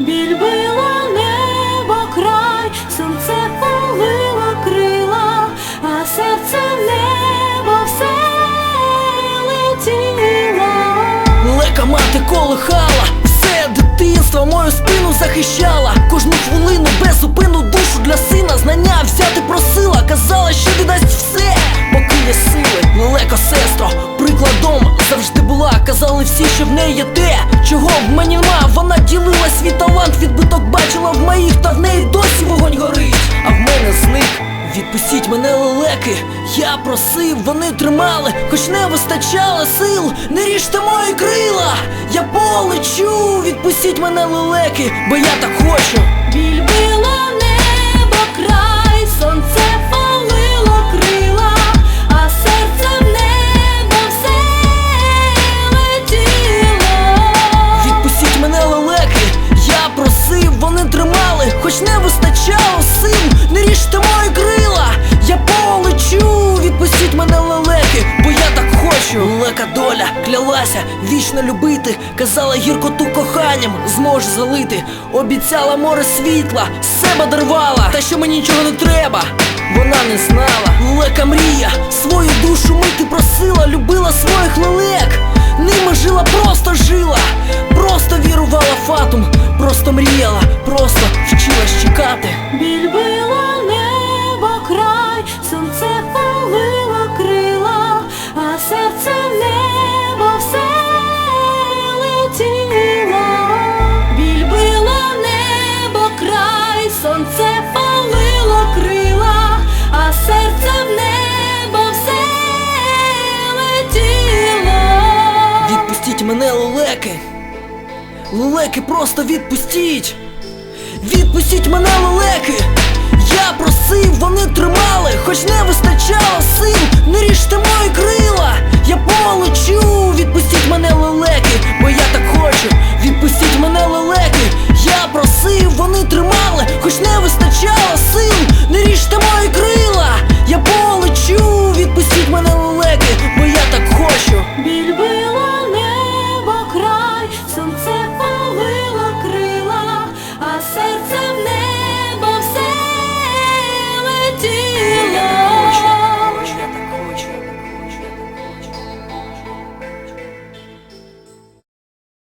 біль небо край, сонце полило крила, а серце небо все летіло. Лека мати колихала. Завжди була. Казали всі, що в неї є те, чого в мені нема. Вона ділила свій талант, відбиток бачила в моїх, та в неї досі вогонь горить. А в мене зник. Відпустіть мене лелеки, я просив, вони тримали, хоч не вистачало сил, не ріжте мої крила, я полечу, відпустіть мене лелеки, бо я так хочу. Клялася вічно любити, казала гіркоту коханням зможе залити, обіцяла море світла, себе дарувала, та що мені нічого не треба. Вона не знала, лелека мрія, свою душу мити просила, любила своїх лелек, ними жила, просто жила, просто вірувала фатум, просто мріяла, просто вчилась чекати. Біль било лелеки. Лелеки, просто відпустіть! Відпустіть мене, лелеки! Я просив, вони тримали, хоч не вистачало сил, не ріжте мої крила, я полечу, відпустіть мене, лелеки, бо я так хочу, відпустіть мене, лелеки, я просив, вони тримали, хоч не вистачало сил. не